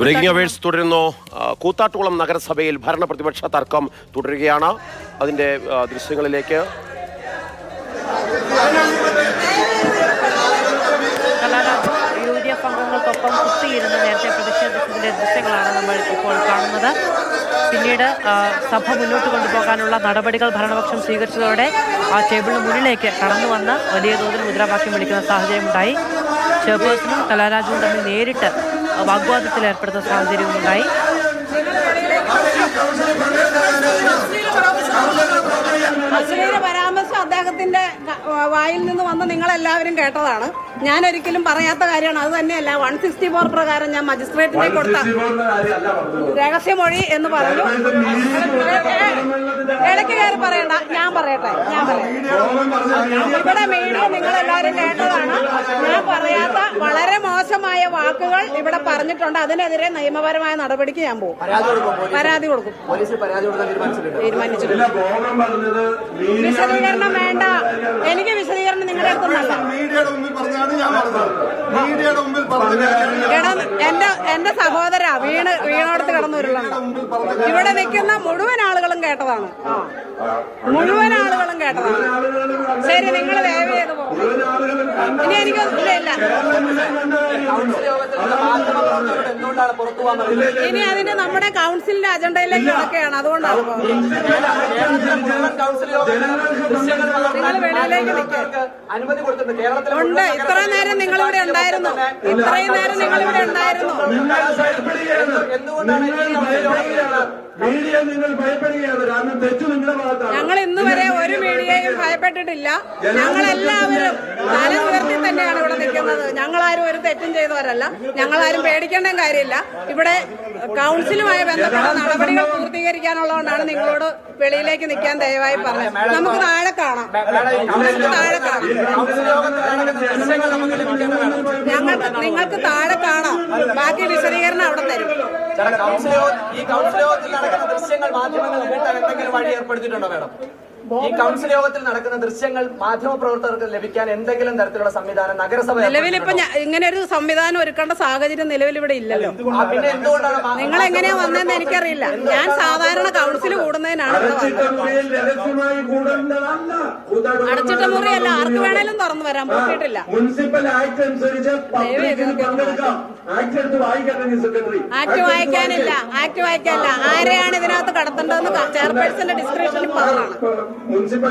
Breaking hours തുടരുന്നു. കൂത്താട്ടുകുളം നഗരസഭയിൽ ഭരണ പ്രതിപക്ഷ തർക്കം തുടരുകയാണ്. അതിന്റെ ദൃശ്യങ്ങളിലേക്ക്. കലാരാജ് യു കുത്തിയിരുന്ന് നേരത്തെ പ്രതിഷേധത്തിന്റെ ദൃശ്യങ്ങളാണ് നമ്മൾ ഇപ്പോൾ കാണുന്നത്. പിന്നീട് സഭ മുന്നോട്ട് കൊണ്ടുപോകാനുള്ള നടപടികൾ ഭരണപക്ഷം സ്വീകരിച്ചതോടെ ആ ടേബിളിന് മുന്നിലേക്ക് കടന്നു വന്ന് വലിയ തോതിൽ മുദ്രാവാക്യം വിളിക്കുന്ന സാഹചര്യമുണ്ടായി. ചെയർപേഴ്സണും കലാരാജുവും തമ്മിൽ നേരിട്ട് വാഗ്വാദത്തിൽ ഏർപ്പെടുന്ന സാഹചര്യവുമുണ്ടായി പരാമർശം ക- വായിൽ നിന്ന് വന്ന് നിങ്ങൾ എല്ലാവരും കേട്ടതാണ്. ഞാൻ ഒരിക്കലും പറയാത്ത കാര്യമാണ്. അത് തന്നെയല്ല. വൺ സിക്സ്റ്റി ഫോർ പ്രകാരം ഞാൻ മജിസ്ട്രേറ്റിനെ കൊടുത്ത രഹസ്യമൊഴി എന്ന് പറഞ്ഞു. ഇടയ്ക്ക് കയറി പറയണ്ട. ഞാൻ പറയട്ടെ. ഞാൻ പറയാം ഇവിടെ മീഡിയ നിങ്ങൾ എല്ലാവരും കേട്ടതാണ്. ഞാൻ പറയാത്ത വളരെ മോശമായ വാക്കുകൾ ഇവിടെ പറഞ്ഞിട്ടുണ്ട്. അതിനെതിരെ നിയമപരമായ നടപടിക്ക് ഞാൻ പോകും. പരാതി കൊടുക്കും പോലീസിൽ പരാതി കൊടുക്കാൻ തീരുമാനിച്ചിട്ടുണ്ട്. വിശദീകരണം വേണ്ട. എനിക്ക് വിശദീകരണം നിങ്ങളുടെ അടുത്തുണ്ടല്ല മീഡിയയുടെ മുമ്പിൽ പറഞ്ഞാണ് ഞാൻ പറഞ്ഞത്. മീഡിയയുടെ മുമ്പിൽ പറഞ്ഞ എടാ എന്റെ എന്റെ സഹോദര വീണ് വീണോടത്ത് കിടന്നുരുളുണ്ട് ഇവിടെ നിൽക്കുന്ന മുഴുവൻ ആളുകളും കേട്ടതാണ്. ആ. മുഴുവൻ ആളുകളും കേട്ടതാണ്. ശരി നിങ്ങൾ ദയവ് ചെയ്ത് പോകും. ഇനി എനിക്ക് ഇല്ല ഇല്ല. ഇനി അതിന്റെ നമ്മുടെ കൗൺസിലിന്റെ അജണ്ടയിലേക്ക് കിടക്കുകയാണ് അതുകൊണ്ടാണ് നിങ്ങൾ വെളിയിലേക്ക് മാധ്യമപ്രവർത്തകർക്ക് അനുമതി കൊടുത്തിട്ടുണ്ട്. കേരളത്തിലെ ഉണ്ട്. ഇത്ര നേരം നിങ്ങൾ ഇവിടെ ഉണ്ടായിരുന്നു. ഇത്രയും നേരം നിങ്ങൾ ഇവിടെ ഉണ്ടായിരുന്നു മീഡിയ നിങ്ങൾ ഭയപ്പെടുകയാണ്. കാരണം തെറ്റു നിങ്ങളുടെ ഭാഗത്താണ്. ഞങ്ങൾ ഇന്ന് വരെ ഒരു മീഡിയയും ഭയപ്പെട്ടിട്ടില്ല. ഞങ്ങൾ എല്ലാവരും തല ഉയർത്തി തന്നെയാണ് ഇവിടെ നിൽക്കുന്നത്. ഞങ്ങളാരും ഒരു തെറ്റും ചെയ്തവരല്ല. ഞങ്ങളാരും പേടിക്കേണ്ട കാര്യമില്ല. ഇവിടെ കൗൺസിലുമായി ബന്ധപ്പെട്ട നടപടികൾ പൂർത്തീകരിക്കാനുള്ളതുകൊണ്ടാണ് നിങ്ങളോട് വെളിയിലേക്ക് നിൽക്കാൻ ദയവായി പറഞ്ഞത്. നമുക്ക് താഴെ കാണാം. നമുക്ക് താഴെ കാണാം. ഞങ്ങൾക്ക് നിങ്ങൾക്ക് താഴെ കാണാം. ബാക്കി വിശദീകരണം അവിടെ തരും. ഈ കൗൺസിൽ യോഗത്തിൽ നടക്കുന്ന ദൃശ്യങ്ങൾ മാധ്യമങ്ങൾ കിട്ടാൻ എന്തെങ്കിലും വഴി ഏർപ്പെടുത്തിയിട്ടുണ്ടോ മാഡം? ഈ കൗൺസിൽ യോഗത്തിൽ നടക്കുന്ന ദൃശ്യങ്ങൾ മാധ്യമപ്രവർത്തകർക്ക് ലഭിക്കാൻ എന്തെങ്കിലും തരത്തിലുള്ള സംവിധാനം നഗരസഭ നിലവിലിപ്പോ ഇപ്പൊ ഇങ്ങനെ ഒരു സംവിധാനം ഒരുക്കേണ്ട സാഹചര്യം നിലവിൽ ഇവിടെ ഇല്ലല്ലോ. പിന്നെ എന്തുകൊണ്ടാണ് നിങ്ങൾ എങ്ങനെയാ വന്നതെന്ന് എനിക്കറിയില്ല. ഞാൻ സാധാരണ കൗൺസിൽ കൂടുന്നതിനാണ് അടച്ചിട്ട മുറിയല്ല ആർക്ക് വേണേലും തുറന്നു വരാൻ പറ്റിയിട്ടില്ല. മുനിസിപ്പൽ ആക്ട് അനുസരിച്ച് ആക്ട് എടുത്ത് വായിക്കണം സെക്രട്ടറി ആക്ട് വായിക്കാനില്ല ആക്ട് വായിക്കാനില്ല. ആരെയാണ് ഇതിനകത്ത് കടത്തേണ്ടതെന്ന് ചെയർപേഴ്സന്റെ ഡിസ്ക്രിപ്ഷനിൽ പറഞ്ഞതാണ് മുനിസിപ്പൽ